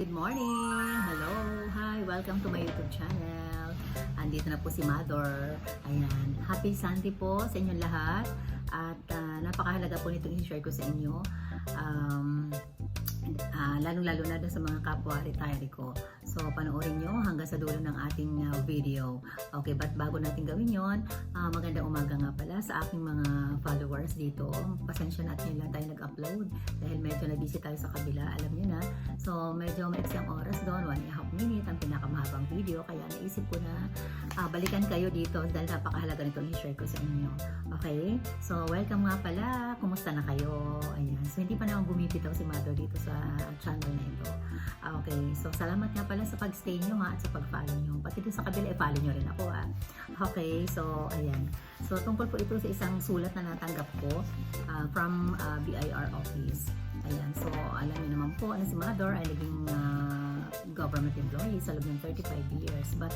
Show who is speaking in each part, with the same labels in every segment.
Speaker 1: Good morning! Hello! Hi! Welcome to my YouTube channel. Andito na po si Mador. Ayan. Happy Sunday po sa inyong lahat. At ah, napakahalaga po nitong i-share ko sa inyo. Um, ah, lalong-lalo na sa mga kapwa retiree ko. So, panoorin nyo hanggang sa dulo ng ating ah, video. Okay, but bago natin gawin yon, ah, magandang umaga nga pala sa aking mga followers dito. Pasensya na at ngayon lang tayo nag-upload dahil medyo na-busy tayo sa kabila, alam nyo na. So, medyo maiksi ang oras doon, one and a half minute, ang pinakamahabang video. Kaya naisip ko na ah, balikan kayo dito dahil napakahalaga nito i-share ko sa inyo. Okay? So, welcome nga pala. Kumusta na kayo? Ayan. So, hindi pa naman bumibitaw si Mado dito sa channel na ito. Ah, Okay. So, salamat nga pala sa pag-stay nyo ha at sa pag-follow nyo. Pati dun sa kabila, i-follow nyo rin ako ha. Okay. So, ayan. So, tungkol po ito sa isang sulat na natanggap ko ah, from ah, BIR office. Ayan. So, alam niyo naman po na si Mother ay naging ah, government employee sa loob ng 35 years. But,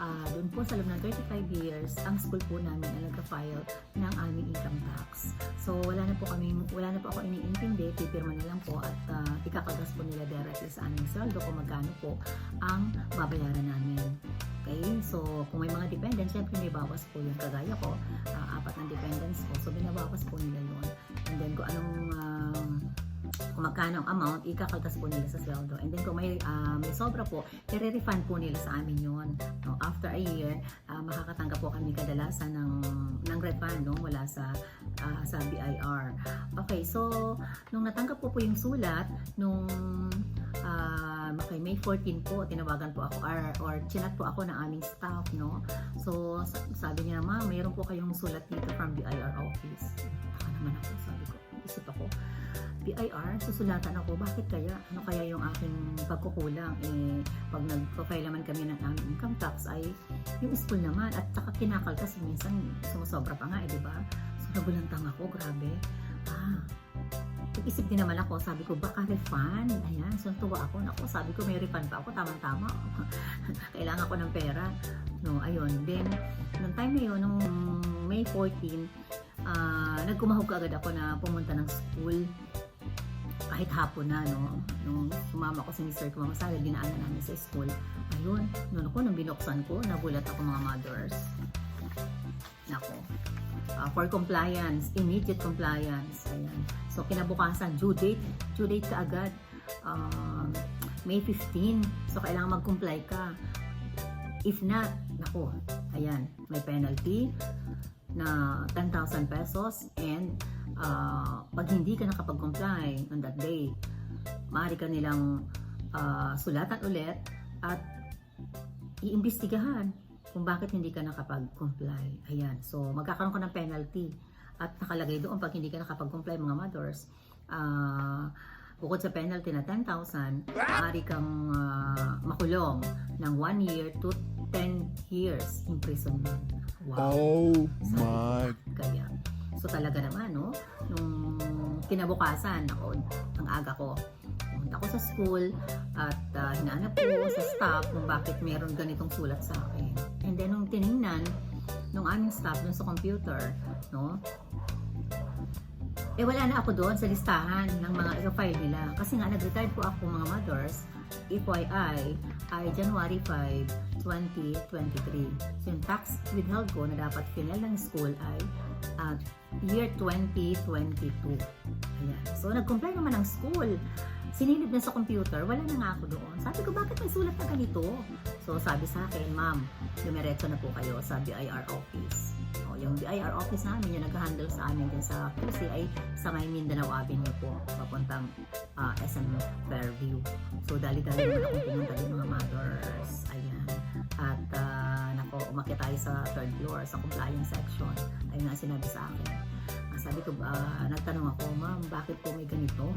Speaker 1: ah, doon po sa loob ng 35 years, ang school po namin ay nagka-file ng aming income tax. So, wala na po kami, wala na po ako iniintindi, pipirma na lang po at uh, ikakagas po nila directly sa aming sweldo kung magkano po ang babayaran namin. Okay? So, kung may mga dependents, syempre may bawas po yung kagaya ko, ah, apat ng dependents ko. So, binabawas po nila yun. And then, kung anong um, kung magkano ang amount, ikakaltas po nila sa sweldo. And then kung may, ah, may sobra po, i-refund po nila sa amin yon. No, after a year, ah, makakatanggap po kami kadalasan ng, ng refund no, mula sa, ah, sa BIR. Okay, so nung natanggap po po yung sulat, nung ah, okay, May 14 po, tinawagan po ako or, or chinat po ako ng aming staff, no? So, sa- sabi niya, ma'am, mayroon po kayong sulat dito from BIR office. Baka naman ako, sabi ko, isip ako, BIR, susulatan ako, bakit kaya? Ano kaya yung aking pagkukulang? Eh, pag nag-file naman kami ng aming income tax ay yung school naman at saka kinakaltas minsan sumusobra pa nga eh, di ba? So nagulantang ako, grabe. Ah, nag-isip din naman ako, sabi ko, baka refund. Ayan, so tuwa ako. Naku, sabi ko, may refund pa ako, tamang-tama. Kailangan ko ng pera. No, ayun. Then, nung time na yun, nung May 14, ah, nagkumahog agad ako na pumunta ng school kahit hapon na, no? Nung sumama ko si Mr. Kumamasala, dinaanan namin sa school. Ayun, noon ako, nung binuksan ko, nagulat ako mga mothers. Nako. Ah, for compliance, immediate compliance. Ayan. So, kinabukasan, due date, due date ka agad. Um, May 15. So, kailangan mag-comply ka. If not, nako, ayan, may penalty na 10,000 pesos and ah, pag hindi ka nakapag-comply on that day, maaari ka nilang ah, sulatan ulit at iimbestigahan kung bakit hindi ka nakapag-comply. Ayan. So, magkakaroon ka ng penalty. At nakalagay doon pag hindi ka nakapag-comply mga mothers, ah, bukod sa penalty na 10,000, maaari kang ah, makulong ng 1 year to 10 years imprisonment. Wow.
Speaker 2: Oh my.
Speaker 1: Kaya, so talaga naman, no? Nung kinabukasan, ako, ang aga ko, pumunta ako sa school at uh, hinahanap ko sa staff kung bakit meron ganitong sulat sa akin. And then, nung tiningnan, nung aming staff dun sa computer, no? Eh, wala na ako doon sa listahan ng mga i-file nila. Kasi nga, nag-retired po ako mga mothers, FYI, ay January 5, 2023. So, yung tax withheld ko na dapat final ng school ay at year 2022. Ayan. So, nag-comply naman ng school. Sinilip na sa computer, wala na nga ako doon. Sabi ko, bakit may sulat na ganito? So, sabi sa akin, ma'am, dumiretso na po kayo sa BIR office. O, yung BIR office namin, yung nag-handle sa amin din sa QC ay sa may Mindanao Avenue po, papuntang ah, SM Fairview. So, dali-dali naman akong pumunta din mga mothers. Ayan. At, ah, nako, umakyat tayo sa third floor, sa compliance section. Ayun nga sinabi sa akin. Sabi ko, ah, nagtanong ako, ma'am, bakit po may ganito?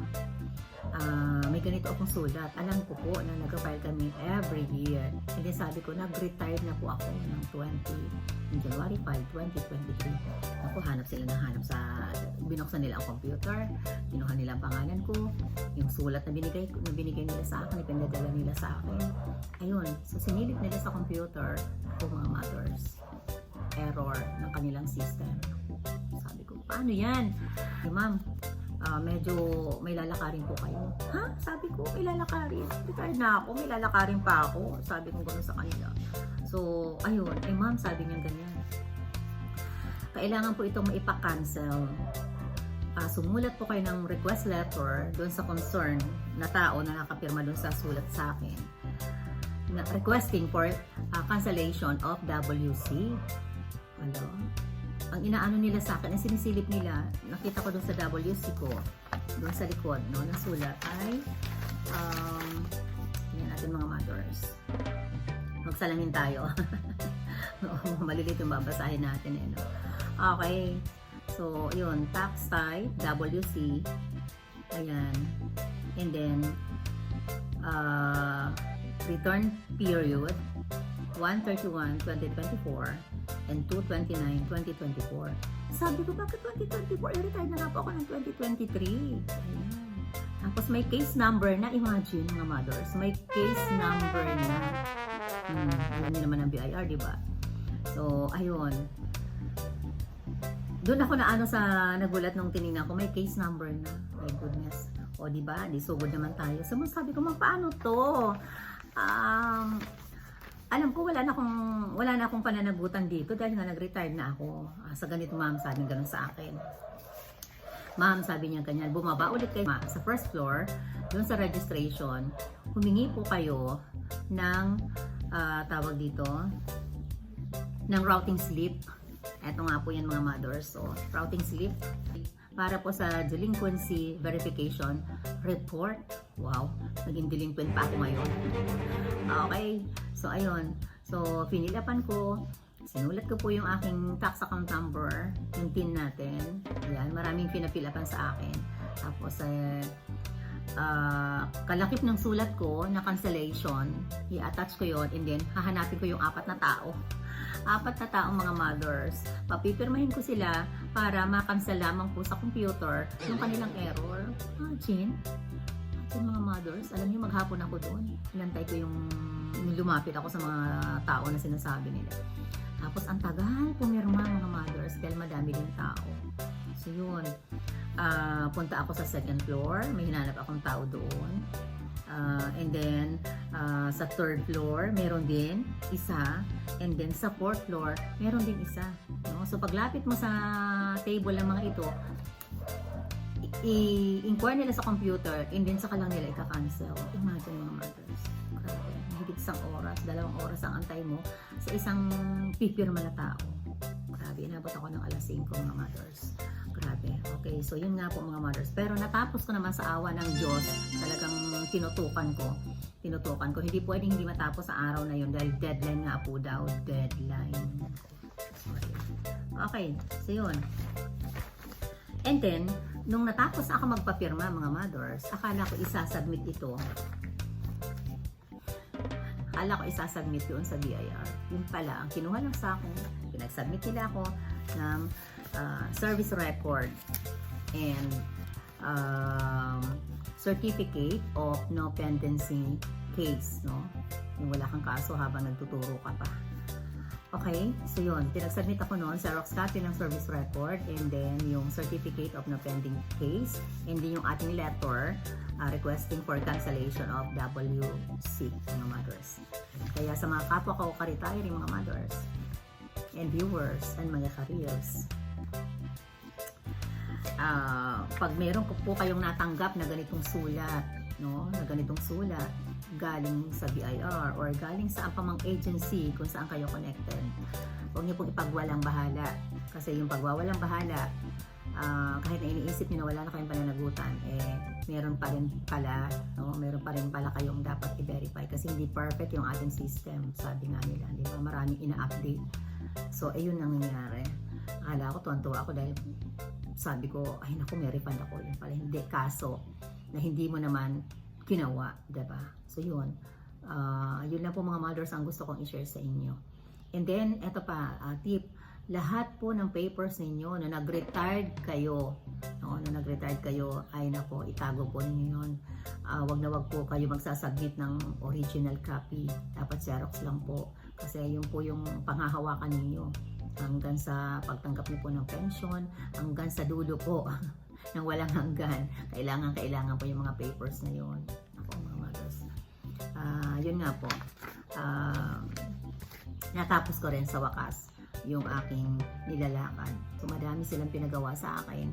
Speaker 1: Ah, may ganito akong sulat. Alam ko po na nag-file kami every year. And sabi ko, nag-retire na po ako ng 20, ng January 5, 2023. Ako, hanap sila ng hanap sa, binuksan nila ang computer, kinuha nila ang pangalan ko, yung sulat na binigay, na binigay nila sa akin, ipinadala nila sa akin. Ayun, so sinilip nila sa computer, ako mga mothers, error ng kanilang system. Sabi ko, paano yan? Eh, ma'am, ah, medyo may lalakarin po kayo. Ha? Sabi ko, may lalakarin. Retired na ako, may lalakarin pa ako. Sabi ko gano'n sa kanila. So, ayun. Eh, ma'am, sabi niya ganyan. Kailangan po itong maipa-cancel. Ah, sumulat po kayo ng request letter doon sa concern na tao na nakapirma doon sa sulat sa akin na requesting for ah, cancellation of WC. Ano? Ang inaano nila sa akin, ang sinisilip nila, nakita ko doon sa WC ko, doon sa likod, no, na sulat ay um, yan natin mga mothers. Magsalamin tayo. Oo, Malilit yung babasahin natin eh, no? Okay. So, yun, tax type, WC. Ayan. And then, uh, return period, 131-2024 and 229-2024. Sabi ko, bakit 2024? Eh, retired na nga po ako ng 2023. Ayan. Tapos may case number na, imagine mga mothers, may case number na. Hmm, alam niyo naman ang BIR, di ba? So, ayun. Doon ako na ano sa nagulat nung tinignan ko, may case number na. My goodness. O, di ba? Di sugod naman tayo. So, sabi ko, "Ma, paano to? Um, alam ko wala na akong wala na akong pananagutan dito dahil nga nag-retire na ako. Ah, sa ganito ma'am, sabi ganun sa akin. Ma'am, sabi niya ganyan, bumaba ulit kayo ma'am, sa first floor, doon sa registration, humingi po kayo ng ah, tawag dito, ng routing slip. Ito nga po yan mga mothers. So, routing slip para po sa delinquency verification report. Wow, naging delinquent pa ako ngayon. Okay, so ayun. So, finilapan ko. Sinulat ko po yung aking tax account number, yung PIN natin. Yan, maraming pinapilapan sa akin. Tapos, eh, ah, kalakip ng sulat ko na cancellation, i-attach ko yon and then hahanapin ko yung apat na tao. Apat na taong mga mothers. Papipirmahin ko sila para makancel lamang po sa computer yung kanilang error. Imagine, yung mga mothers, alam niyo maghapon ako doon. Inantay ko yung lumapit ako sa mga tao na sinasabi nila. Tapos ang tagal pumirma mga mothers dahil madami din tao. So yun, Ah, punta ako sa second floor, may hinanap akong tao doon. Ah, and then ah, sa third floor, meron din isa. And then sa fourth floor, meron din isa. No? So paglapit mo sa table ng mga ito, i-inquire nila sa computer and then saka lang nila ika-cancel. Imagine mga isang oras, dalawang oras ang antay mo sa isang pipirma na tao. Grabe, inabot ako ng alas 5 mga mothers. Grabe. Okay, so yun nga po mga mothers. Pero natapos ko naman sa awa ng Diyos, talagang tinutukan ko. Tinutukan ko. Hindi pwedeng hindi matapos sa araw na yun dahil deadline nga po daw. Deadline. Sorry. Okay, so yun. And then, nung natapos ako magpapirma mga mothers, akala ko isasubmit ito. Akala ko isasubmit yun sa BIR. Yun pala, ang kinuha lang sa akin, pinag-submit nila ako ng uh, service record and um, certificate of no pendency case, no? Yung wala kang kaso habang nagtuturo ka pa. Okay, so yun, pinag-submit ako noon, Xerox copy ng service record, and then yung certificate of no pending case, and then yung ating letter uh, requesting for cancellation of WC, mga mothers. Kaya sa mga kapwa ko ka-retire, mga mothers, and viewers, and mga careers, ah pag meron po kayong natanggap na ganitong sulat, no, na ganitong sulat, galing sa BIR or galing sa pamang agency kung saan kayo connected. Huwag niyo pong ipagwalang bahala. Kasi yung pagwawalang bahala, ah, kahit na iniisip niyo na wala na kayong pananagutan, eh, meron pa rin pala, no? meron pa rin pala kayong dapat i-verify kasi hindi perfect yung ating system, sabi nga nila, di ba? Maraming ina-update. So, ayun ang nangyari. Akala ko, tuwan-tuwa ako dahil sabi ko, ay naku, may refund ako. Yun pala, hindi. Kaso, na hindi mo naman ginawa, diba? So, yun. Ah, yun lang po mga mothers ang gusto kong i-share sa inyo. And then, eto pa, ah, tip, lahat po ng papers ninyo na nag-retired kayo, no, na nag-retired kayo, ay nako, itago po ninyo yun. Ah, wag na wag po kayo magsasubmit ng original copy. Dapat Xerox lang po. Kasi yun po yung panghahawakan ninyo hanggang sa pagtanggap niyo po ng pension, hanggang sa dulo po. ng walang hanggan. Kailangan, kailangan po yung mga papers na yun. Ako mga mothers. Ah, yun nga po. Ah, natapos ko rin sa wakas yung aking nilalakad. So madami silang pinagawa sa akin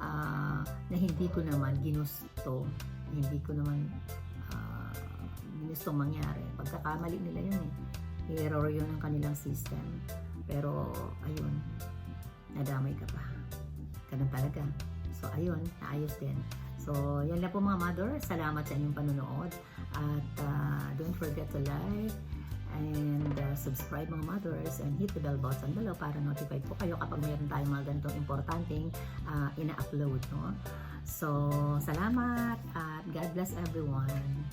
Speaker 1: ah, na hindi ko naman ginusto. Hindi ko naman ah, ginustong mangyari. Pagkakamali nila yun eh. Error yun ng kanilang system. Pero ayun, nadamay ka pa. Ganun talaga. So ayun, naayos din. So, yan lang po mga mother. Salamat sa inyong panonood. At ah, don't forget to like and uh, subscribe mga mothers and hit the bell button below para notified po kayo kapag mayroon tayong mga ganitong importanteng ah, ina-upload. No? So, salamat at God bless everyone.